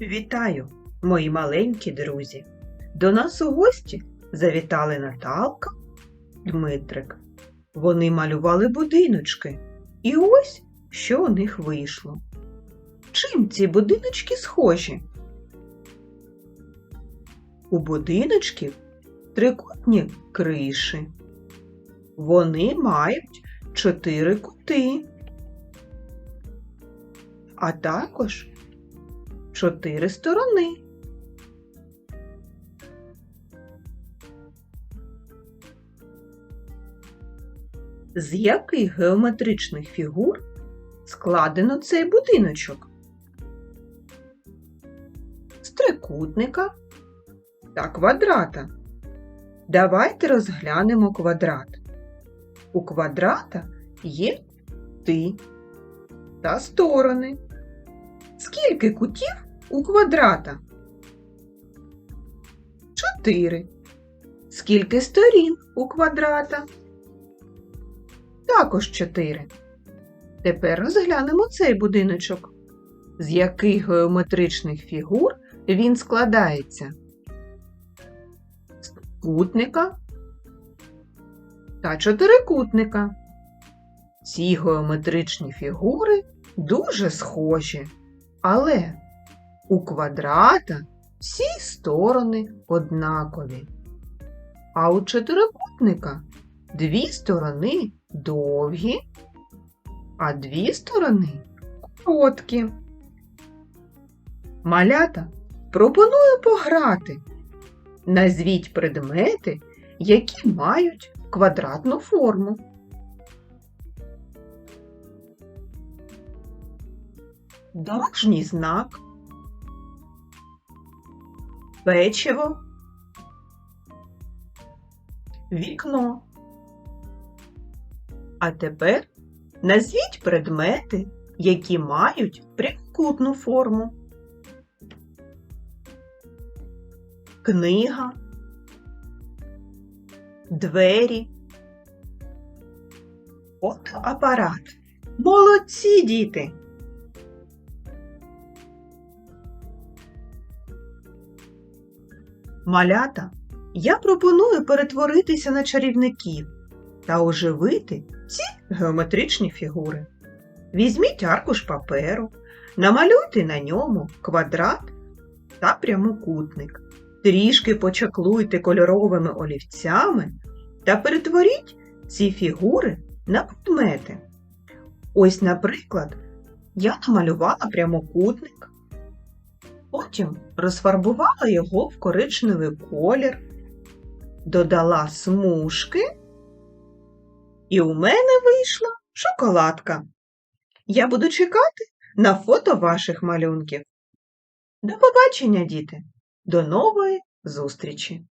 Вітаю, мої маленькі друзі! До нас у гості завітали Наталка, Дмитрик. Вони малювали будиночки. І ось що у них вийшло. Чим ці будиночки схожі? У будиночків трикутні криші. Вони мають чотири кути, а також чотири сторони. З яких геометричних фігур складено цей будиночок? З трикутника та квадрата. Давайте розглянемо квадрат. У квадрата є ти та сторони. Скільки кутів у квадрата? Чотири. Скільки сторін у квадрата? Також чотири. Тепер розглянемо цей будиночок. З яких геометричних фігур він складається? З кутника та чотирикутника. Ці геометричні фігури дуже схожі, але у квадрата всі сторони однакові, а у чотирикутника дві сторони довгі, а дві сторони короткі. Малята пропоную пограти. Назвіть предмети, які мають квадратну форму. Дорожній знак, печиво, вікно. А тепер назвіть предмети, які мають прямокутну форму. Книга, двері, фотоапарат. Молодці, діти! Малята, я пропоную перетворитися на чарівників та оживити ці геометричні фігури. Візьміть аркуш паперу, намалюйте на ньому квадрат та прямокутник. Трішки почаклуйте кольоровими олівцями та перетворіть ці фігури на предмети. Ось, наприклад, я намалювала прямокутник, потім розфарбувала його в коричневий колір, додала смужки, і у мене вийшла шоколадка. Я буду чекати на фото ваших малюнків. До побачення, діти! До нової зустрічі!